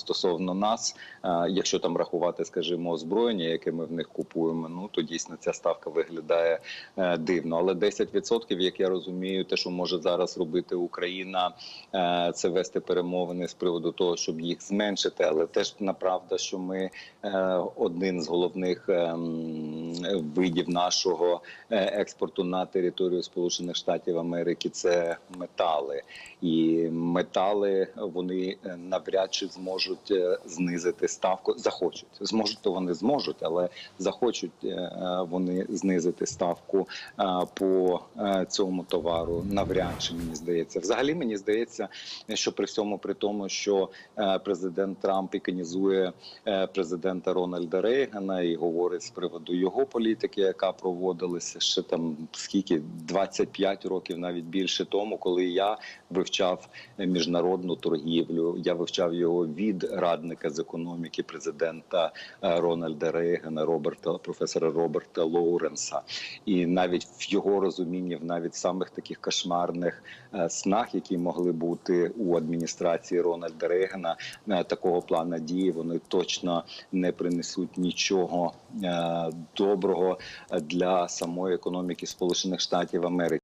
Стосовно нас, е, якщо там рахувати, скажімо, озброєння, яке ми в них купуємо, ну то дійсно ця ставка виглядає е, дивно. Але 10%, як я розумію, те, що може зараз робити Україна, е, це вести перемовини з приводу того, щоб їх зменшити. Але теж направда, що ми один з головних е, м, видів нашого е, експорту на територію Сполучених Штатів Америки це метали, і метали вони е, навряд чи зможуть е, знизити ставку. Захочуть, зможуть то вони зможуть, але захочуть вони знизити ставку по цьому товару. Навряд чи мені здається. Взагалі мені здається, що при всьому при тому, що президент Трамп іконізує президента Рональда Рейгана і говорить з приводу його політики, яка проводилася ще там скільки 25 років, навіть більше тому, коли я вивчав міжнародну торгівлю. Я вивчав його від радника з економіки президента е, Рональда Рейгана, Роберта професора Роберта Лоуренса, і навіть в його розумінні, в навіть самих таких кошмарних е, снах, які могли бути у адміністрації Рональда Рейгана, е, такого плану дії вони точно не принесуть нічого е, доброго для самої економіки Сполучених Штатів Америки.